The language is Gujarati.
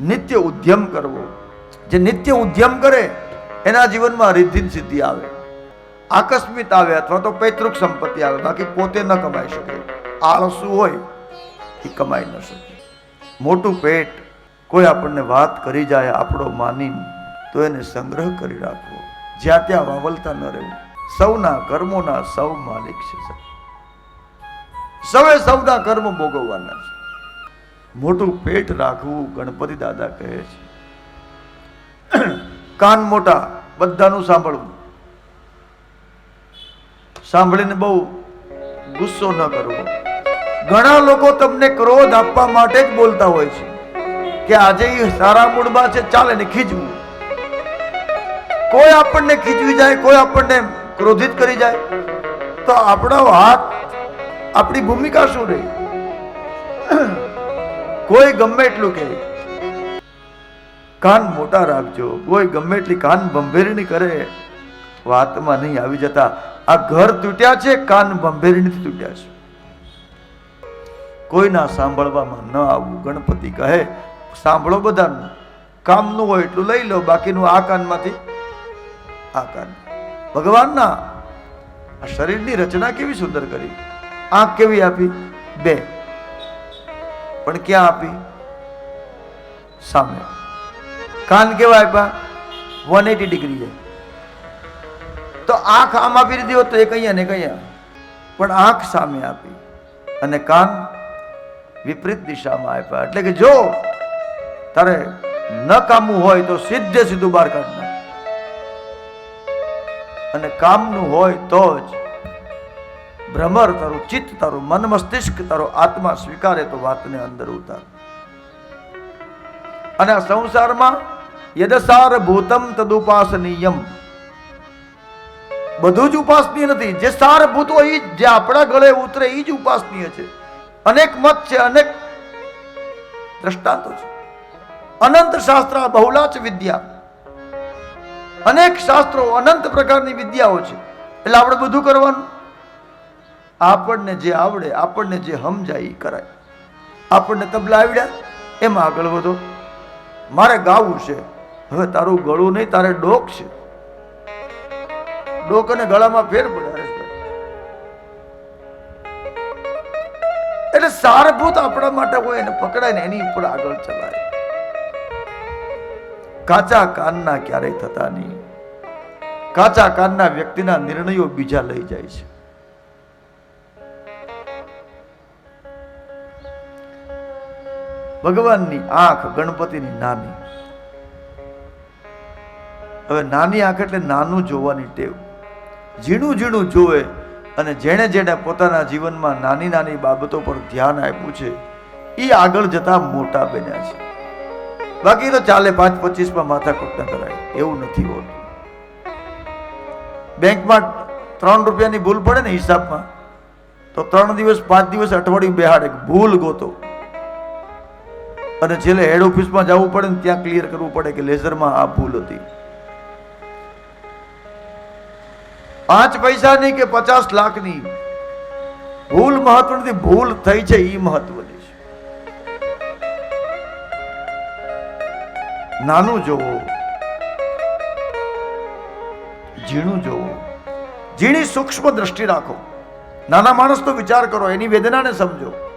નિત્ય ઉદ્યમ કરવો. જે નિત્ય ઉદ્યમ કરે, એના જીવનમાં રિદ્ધિ સિદ્ધિ આવે. આકસ્મિક આવે અથવા તો પૈતૃક સંપત્તિ આવે, બાકી પોતે ન કમાઈ શકે. આળસુ હોય, એ કમાઈ ન શકે. મોટું પેટ, કોઈ આપણને વાત કરી જાય આપણો માની તો એને સંગ્રહ કરી રાખવો. જ્યાં ત્યાં વાવલતા ન રહેવું. સૌના કર્મોના સૌ માલિક છે. સૌએ સૌના કર્મ ભોગવવાના છે. મોટું પેટ રાખવું ગણપતિ દાદા કહે છે. કાન મોટા બધાનું સાંભળવું. સાંભળીને બહુ ગુસ્સો ન કરવો. ઘણા લોકો તમને ક્રોધ આપવા માટે જ બોલતા હોય છે કે આજે એ સારા મૂડમાં છે, ચાલે ને ખીજવું. કોઈ આપણને ખીજવી જાય, કોઈ આપણને ક્રોધિત કરી જાય. તો આપણો હાથ, આપણી ભૂમિકા શું રહી? કોઈ ગમે એટલું કહે. કાન મોટા રાખજો. કોઈ ગમે એટલી કાન ભંભેરણી કરે. વાતમાં નહીં આવી જતા. આ ઘર તૂટ્યા છે, કાન ભંભેરણીથી તૂટ્યા છે. કોઈના સાંભળવામાં ન આવવું, ગણપતિ કહે, સાંભળો બધાનું. કામનું હોય એટલું લઈ લો, બાકીનું આ કાનમાંથી, આ કાન. ભગવાનના આ શરીરની રચના કેવી સુંદર કરી. આંખ કેવી આપી? બે. પણ ક્યાં આપી? સામે. કાન કેવા આપ્યા? વન એટી ડિગ્રી તો આંખ આમ આપી દીધી હોત તો એ કહીએ ને કહીએ પણ આંખ સામે આપી અને કાન વિપરીત દિશામાં આપ્યા. એટલે કે જો તારે ન કામવું હોય તો સીધે સીધું બહાર કાઢ અને કામનું હોય તો જ ભ્રમર તારું ચિત્ત, તારું મન મસ્તિષ્ક, તારો આત્મા સ્વીકારે તો વાતને અંદર ઉતાર. અને આ સંસારમાં યદસાર ભૂતમ તદુપાસનીયમ. બધું જ ઉપાસનીય નથી. જે સારભૂત હોય જે આપણા ગળે ઉતરે એ જ ઉપાસનીય છે. અનેક મત છે, અનેક દ્રષ્ટાંતો છે. અનંત શાસ્ત્ર બહુલાચ વિદ્યા. અનેક શાસ્ત્રો અનંત પ્રકારની વિદ્યાઓ છે. એટલે આપણે બધું કરવાનું. આપણને જે આવડે, આપણને જે સમજાય એ કરાય. આપણને તબલા આવડ્યા, એમાં આગળ વધો. મારે ગાવું છે. હવે તારું ગળું નહીં, તારે ડોક છે. ડોક અને ગળામાં ફેર પડે એટલે સારભૂત આપણા માટે હોય એને પકડાય ને એની ઉપર આગળ ચલાય. કાચા કાનના ક્યારેય થતા નહીં. કાચા કાનના વ્યક્તિના નિર્ણયો બીજા લઈ જાય છે. ભગવાનની આંખ ગણપતિની નાની. હવે નાની આંખ એટલે નાનું જોવાની ટેવ. ઝીણું ઝીણું જોવે અને જેણે જેણે પોતાના જીવનમાં નાની નાની બાબતો પર ધ્યાન આપ્યું છે એ આગળ જતા મોટા બન્યા છે. બાકી તો ચાલે પાંચ પચીસમાં માથાકૂટ ન કરાય, એવું નથી હોતું. બેંકમાં ત્રણ રૂપિયાની ભૂલ પડે ને હિસાબમાં, તો ત્રણ દિવસ, પાંચ દિવસ અઠવાડિયું બેહાડે ભૂલ ગોતો. અને છેલ્લે હેડ ઓફિસમાં જવું પડે ને ત્યાં ક્લિયર કરવું પડે કે લેઝરમાં આ ભૂલ હતી. પાંચ પૈસાની કે પચાસ લાખની ભૂલ મહત્વ નથી ભૂલ થઈ છે એ મહત્વની છે. નાનું જોવો. ઝીણું જોવો. ઝીણી સૂક્ષ્મ દ્રષ્ટિ રાખો. નાના માણસનો વિચાર કરો, એની વેદનાને સમજો.